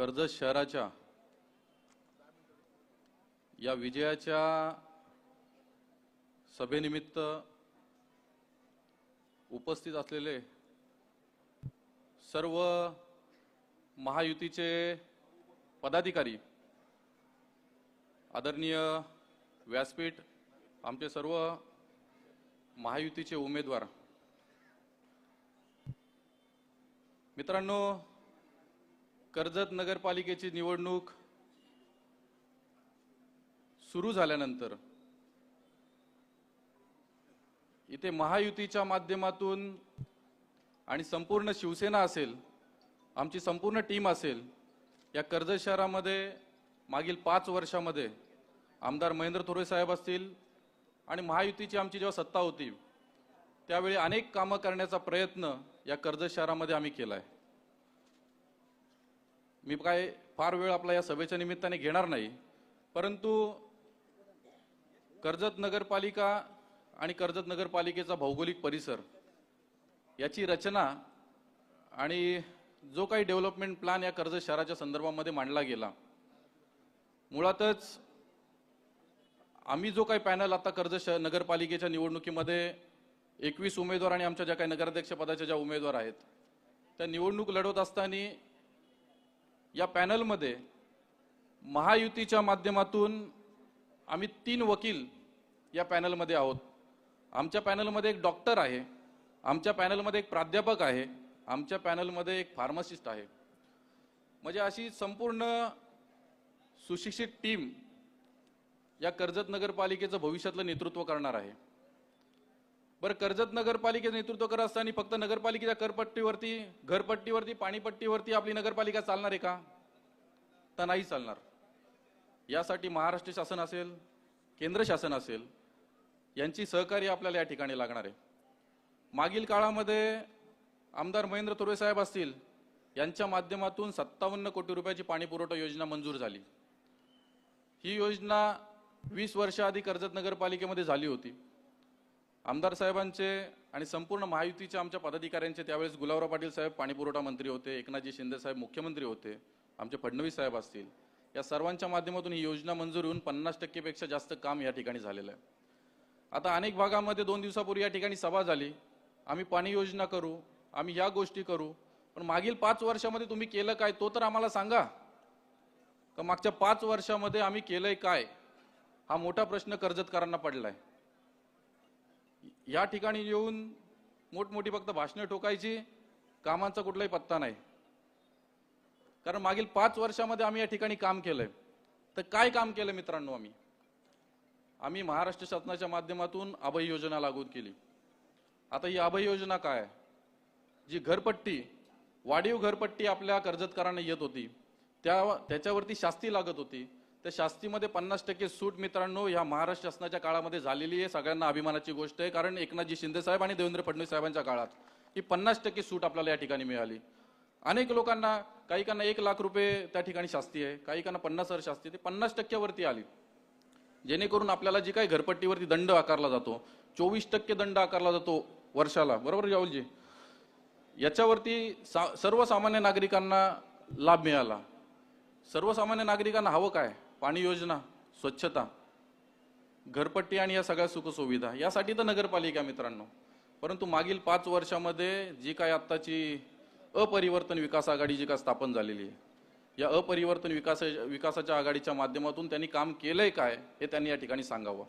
कर्जत शहराच्या या विजयाच्या सभेनिमित्त उपस्थित असलेले सर्व महायुतीचे पदाधिकारी आदरणीय व्यासपीठ आमचे सर्व महायुतीचे उमेदवार. मित्रांनो कर्जत नगरपालिकेची निवडणूक सुरू झाल्यानंतर इथे महायुतीच्या माध्यमातून आणि संपूर्ण शिवसेना असेल आमची संपूर्ण टीम असेल या कर्जत शहरामध्ये मागील पाच वर्षामध्ये आमदार महेंद्र थोरे साहेब असतील आणि महायुतीची आमची जेव्हा सत्ता होती त्यावेळी अनेक कामं करण्याचा प्रयत्न या कर्जत शहरामध्ये आम्ही केला आहे मी काय फार वेळ आपला या सभेच्या निमित्ताने घेणार नाही परंतु कर्जत नगरपालिका आणि कर्जत नगरपालिकेचा भौगोलिक परिसर याची रचना आणि जो काही डेव्हलपमेंट प्लॅन या कर्जत शहराच्या संदर्भामध्ये मांडला गेला मुळातच आम्ही जो काही पॅनल आता कर्जत शहर नगरपालिकेच्या निवडणुकीमध्ये एकवीस उमेदवार आणि आमच्या ज्या काही नगराध्यक्षपदाच्या ज्या उमेदवार आहेत त्या निवडणूक लढवत असताना या पॅनलमध्ये महायुतीच्या माध्यमातून आम्ही तीन वकील या पॅनलमध्ये आहोत. आमच्या पॅनलमध्ये एक डॉक्टर आहे आमच्या पॅनलमध्ये एक प्राध्यापक आहे आमच्या पॅनलमध्ये एक फार्मासिस्ट आहे. म्हणजे अशी संपूर्ण सुशिक्षित टीम या कर्जत नगरपालिकेचं भविष्यातलं नेतृत्व करणार आहे. बरं कर्जत नगरपालिकेचं नेतृत्व करत असताना फक्त नगरपालिकेच्या करपट्टीवरती घरपट्टीवरती पाणीपट्टीवरती आपली नगरपालिका चालणार आहे का? तर नाही चालणार. यासाठी महाराष्ट्र शासन असेल केंद्र शासन असेल यांची सहकार्य आपल्याला या ठिकाणी लागणार आहे. मागील काळामध्ये आमदार महेंद्र थोरवे साहेब असतील यांच्या माध्यमातून सत्तावन्न कोटी रुपयाची पाणी पुरवठा योजना मंजूर झाली. ही योजना वीस वर्षाआधी कर्जत नगरपालिकेमध्ये झाली होती. आमदार साहेबांचे आणि संपूर्ण महायुतीच्या आमच्या पदाधिकाऱ्यांचे त्यावेळेस गुलाबराव पाटील साहेब पाणीपुरवठा मंत्री होते एकनाथजी शिंदे साहेब मुख्यमंत्री होते आमचे फडणवीस साहेब असतील. या सर्वांच्या माध्यमातून ही योजना मंजूर होऊन पन्नास टक्केपेक्षा जास्त काम या ठिकाणी झालेलं आहे. आता अनेक भागामध्ये दोन दिवसापूर्वी या ठिकाणी सभा झाली. आम्ही पाणी योजना करू आम्ही या गोष्टी करू पण मागील पाच वर्षामध्ये तुम्ही केलं काय तो तर आम्हाला सांगा. का मागच्या पाच वर्षामध्ये आम्ही केलंय काय? हा मोठा प्रश्न कर्जतकरांना पडलाय. या ठिकाणी येऊन मोठमोठी फक्त भाषणं ठोकायची कामांचा कुठलाही पत्ता नाही. कारण मागील पाच वर्षामध्ये आम्ही या ठिकाणी काम केलंय. तर काय काम केलं मित्रांनो आम्ही? आम्ही महाराष्ट्र शासनाच्या माध्यमातून अभय योजना लागू केली. आता ही अभय योजना काय? आहे? जी घरपट्टी वाढीव घरपट्टी आपल्या कर्जतकारांना येत होती. त्या त्याच्यावरती शास्ती लागत होती. त्या शास्तीमध्ये पन्नास टक्के सूट मित्रांनो या महाराष्ट्र शासनाच्या काळामध्ये झालेली आहे. सगळ्यांना अभिमानाची गोष्ट आहे. कारण एकनाथजी शिंदे साहेब आणि देवेंद्र फडणवीस साहेबांच्या काळात ही पन्नास टक्के सूट आपल्याला या ठिकाणी मिळाली. अनेक लोकांना काहीकांना एक लाख रुपये त्या ठिकाणी शास्ती आहे काहीकांना पन्नास हजार शास्ती आहे, पन्नास टक्क्यावरती आली. जेणेकरून आपल्याला जी काही घरपट्टीवरती दंड आकारला जातो चोवीस टक्के दंड आकारला जातो वर्षाला. बरोबर राहुलजी? याच्यावरती सा- सर्वसामान्य नागरिकांना लाभ मिळाला. सर्वसामान्य नागरिकांना हवं काय? पाणी योजना स्वच्छता घरपट्टी आणि या सगळ्या सुखसुविधा यासाठी तर नगरपालिका मित्रांनो. परंतु मागील पाच वर्षामध्ये जी काय आत्ताची अपरिवर्तन विकास आघाडी जी काय स्थापन झालेली आहे या अपरिवर्तन विकास विकासाच्या आघाडीच्या माध्यमातून त्यांनी काम केलंय काय हे त्यांनी या ठिकाणी सांगावं.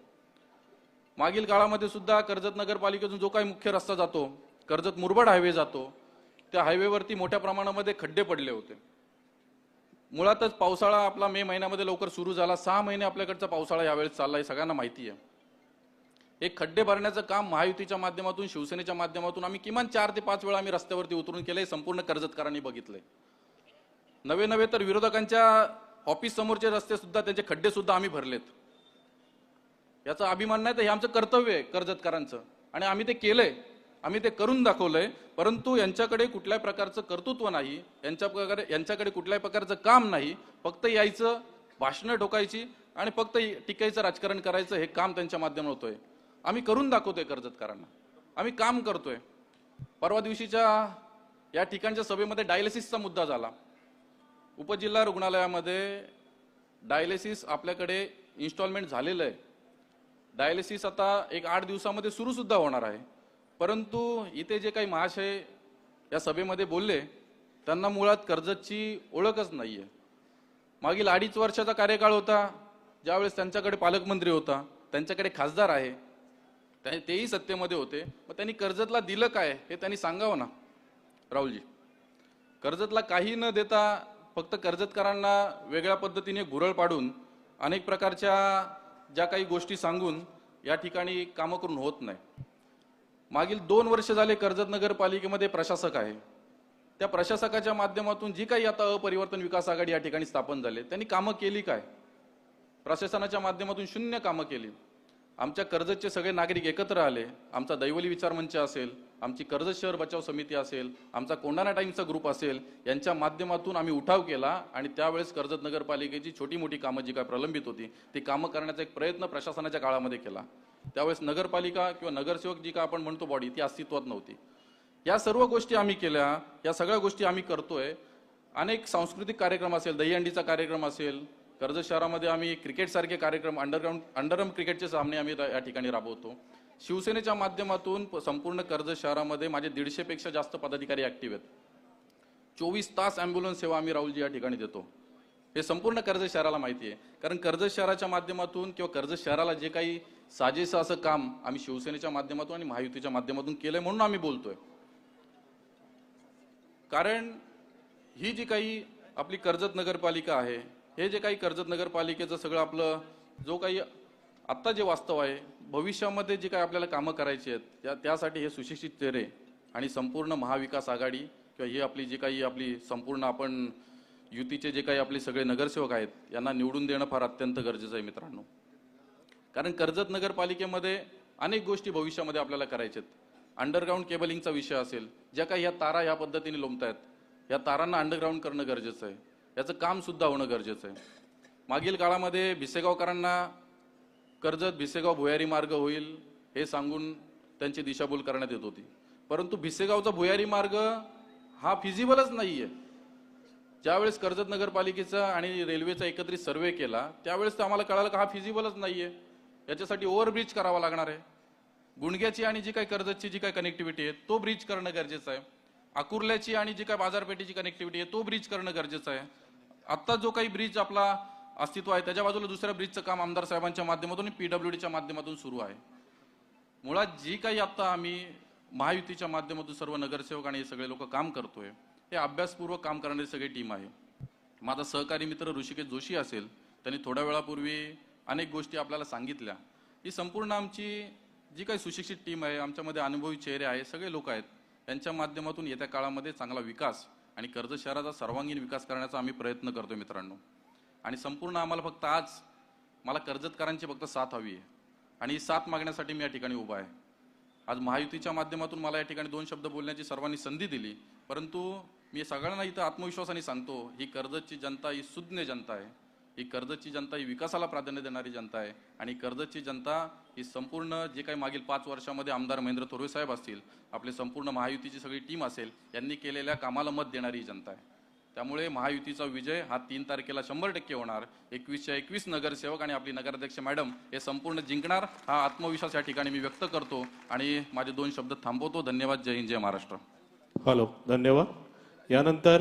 मागील काळामध्ये सुद्धा कर्जत नगरपालिकेतून जो काही मुख्य रस्ता जातो कर्जत मुरबाड हायवे जातो त्या हायवेवरती मोठ्या प्रमाणामध्ये खड्डे पडले होते. मुळातच पावसाळा आपला मे महिन्यामध्ये लवकर सुरू झाला. सहा महिने आपल्याकडचा पावसाळा यावेळेस चालला आहे सगळ्यांना माहिती आहे. एक खड्डे भरण्याचं काम महायुतीच्या माध्यमातून शिवसेनेच्या माध्यमातून आम्ही किमान चार ते पाच वेळा आम्ही रस्त्यावरती उतरून केलंय संपूर्ण कर्जतकारांनी बघितलंय. नवे नवे तर विरोधकांच्या ऑफिस समोरचे रस्ते सुद्धा त्याचे खड्डे सुद्धा आम्ही भरलेत. याचा अभिमान नाही तर हे आमचं कर्तव्य आहे कर्जतकारांचं. आणि आम्ही ते केलंय. आम्ही ते करून दाखवलंय परंतु यांच्याकडे कुठल्याही प्रकारचं कर्तृत्व नाही यांच्या प्रकारे यांच्याकडे कुठल्याही प्रकारचं काम नाही फक्त यायचं भाषणं ठोकायची आणि फक्त टिकायचं राजकारण करायचं हे काम त्यांच्या माध्यमातून होतोय. आम्ही करून दाखवतोय कर्जतकारांना. आम्ही काम करतोय. परवा दिवशीच्या या ठिकाणच्या सभेमध्ये डायलिसिसचा मुद्दा झाला. उपजिल्हा रुग्णालयामध्ये डायलिसिस आपल्याकडे इन्स्टॉलमेंट झालेलं आहे. डायलिसिस आता एक आठ दिवसामध्ये सुरू सुद्धा होणार आहे. परंतु इथे जे काही महाशय या सभेमध्ये बोलले त्यांना मुळात कर्जतची ओळखच नाही आहे मागील अडीच वर्षाचा कार्यकाळ होता ज्यावेळेस त्यांच्याकडे पालकमंत्री होता त्यांच्याकडे खासदार आहे त्या- तेही सत्तेमध्ये होते. मग त्यांनी कर्जतला दिलं काय हे त्यांनी सांगावं ना राहुलजी? कर्जतला काही न देता फक्त कर्जतकरांना वेगळ्या पद्धतीने घुरळ पाडून अनेक प्रकारच्या ज्या काही गोष्टी सांगून या ठिकाणी कामं करून होत नाही. मागील दोन वर्ष झाले कर्जत नगरपालिकेमध्ये प्रशासक आहे. त्या प्रशासकाच्या माध्यमातून जी काही आता अपरिवर्तन विकास आघाडी या ठिकाणी स्थापन झाले त्यांनी कामं केली काय? प्रशासनाच्या माध्यमातून शून्य कामं केली. आमच्या कर्जतचे सगळे नागरिक एकत्र आले. आमचा दैवली विचार मंच असेल आमची कर्जत शहर बचाव समिती असेल आमचा कोंडाणा टाईमचा ग्रुप असेल यांच्या माध्यमातून आम्ही उठाव केला आणि त्यावेळेस कर्जत नगरपालिकेची छोटी मोठी कामं जी काय प्रलंबित होती ती कामं करण्याचा एक प्रयत्न प्रशासनाच्या काळामध्ये केला. त्यावेळेस नगरपालिका किंवा नगरसेवक जी का आपण म्हणतो बॉडी ती अस्तित्वात नव्हती. या सर्व गोष्टी आम्ही केल्या या सगळ्या गोष्टी आम्ही करतोय. अनेक सांस्कृतिक कार्यक्रम असेल दहीहंडीचा कार्यक्रम असेल कर्जत शहरामध्ये आम्ही क्रिकेटसारखे कार्यक्रम अंडरग्राऊंड अंडरम क्रिकेटचे सामने आम्ही या ठिकाणी राबवतो. शिवसेनेच्या माध्यमातून प- संपूर्ण कर्जत शहरामध्ये माझे दीडशेपेक्षा जास्त पदाधिकारी ॲक्टिव्ह आहेत. चोवीस तास ॲम्ब्युलन्स सेवा आम्ही राहुलजी या ठिकाणी देतो. हे संपूर्ण कर्जत शहराला माहिती आहे. कारण कर्जत शहराच्या माध्यमातून किंवा कर्जत शहराला जे काही साजेसं असं काम आम्ही शिवसेनेच्या माध्यमातून आणि महायुतीच्या माध्यमातून केलंय म्हणून आम्ही बोलतोय. कारण ही जी काही आपली कर्जत नगरपालिका आहे हे जे काही कर्जत नगरपालिकेचं सगळं आपलं जो काही आत्ता जे वास्तव आहे भविष्यामध्ये जे काही आपल्याला कामं करायची आहेत त्या त्यासाठी हे सुशिक्षित चेहरे आणि संपूर्ण महाविकास आघाडी किंवा ही आपली जी काही आपली संपूर्ण आपण युतीचे जे काही आपले सगळे नगरसेवक आहेत यांना निवडून देणं फार अत्यंत गरजेचं आहे मित्रांनो. कारण कर्जत नगरपालिकेमध्ये अनेक गोष्टी भविष्यामध्ये आपल्याला करायच्या आहेत. अंडरग्राऊंड केबलिंगचा विषय असेल ज्या काही ह्या तारा ह्या पद्धतीने लोंबतायत या तारांना अंडरग्राऊंड करणं गरजेचं आहे. याचं कामसुद्धा होणं गरजेचं आहे. मागील काळामध्ये भिसेगावकरांना कर्जत भिसेगाव भुयारी मार्ग होईल हे सांगून त्यांची दिशाभूल करण्यात येत होती. परंतु भिसेगावचा भुयारी मार्ग हा फिजिबलच नाही आहे ज्यावेळेस कर्जत नगरपालिकेचा आणि रेल्वेचा एकत्रित सर्वे केला त्यावेळेस तर आम्हाला कळालं का हा फिजिबलच नाही आहे याच्यासाठी ओव्हरब्रिज करावा लागणार आहे. गुणग्याची आणि जी काही कर्जतची जी काही कनेक्टिव्हिटी आहे तो ब्रिज करणं गरजेचं आहे. अकुर्ल्याची आणि जी काही बाजारपेठेची कनेक्टिव्हिटी आहे तो ब्रिज करणं गरजेचं आहे. आत्ता जो काही ब्रिज आपला अस्तित्व आहे त्याच्या बाजूला दुसऱ्या ब्रिजचं काम आमदार साहेबांच्या माध्यमातून पीडब्ल्यूडीच्या माध्यमातून सुरू आहे. मुळात जी काही आत्ता आम्ही महायुतीच्या माध्यमातून सर्व नगरसेवक आणि हे सगळे लोक काम करतोय हे अभ्यासपूर्वक काम करणारी सगळी टीम आहे. माझा सहकारी मित्र ऋषिकेश जोशी असेल त्यांनी थोड्या वेळापूर्वी अनेक गोष्टी आपल्याला सांगितल्या. ही संपूर्ण आमची जी काही सुशिक्षित टीम आहे आमच्यामध्ये अनुभवी चेहरे आहे सगळे लोक आहेत यांच्या माध्यमातून येत्या काळामध्ये चांगला विकास आणि कर्जत शहराचा सर्वांगीण विकास करण्याचा आम्ही प्रयत्न करतोय मित्रांनो. आणि संपूर्ण आम्हाला फक्त आज मला कर्जतकारांची फक्त साथ हवी आहे. आणि ही साथ मागण्यासाठी मी या ठिकाणी उभा आहे. आज महायुतीच्या माध्यमातून मला या ठिकाणी दोन शब्द बोलण्याची सर्वांनी संधी दिली. परंतु मी सगळ्यांना इथं आत्मविश्वासाने सांगतो ही कर्जतची जनता ही सुज्ञ जनता आहे. ही कर्जतची जनता ही विकासाला प्राधान्य देणारी जनता आहे. आणि कर्जतची जनता ही संपूर्ण जे काही मागील पाच वर्षामध्ये आमदार महेंद्र थोरवे साहेब असतील आपली संपूर्ण महायुतीची सगळी टीम असेल यांनी केलेल्या कामाला मत देणारी जनता आहे. त्यामुळे महायुतीचा विजय हा तीन तारखेला शंभर टक्के होणार. एकवीसच्या एकवीस नगरसेवक आणि आपली नगराध्यक्ष मॅडम हे संपूर्ण जिंकणार हा आत्मविश्वास या ठिकाणी मी व्यक्त करतो. आणि माझे दोन शब्द थांबवतो. धन्यवाद. जय हिंद. जय महाराष्ट्र. हॅलो. धन्यवाद. यानंतर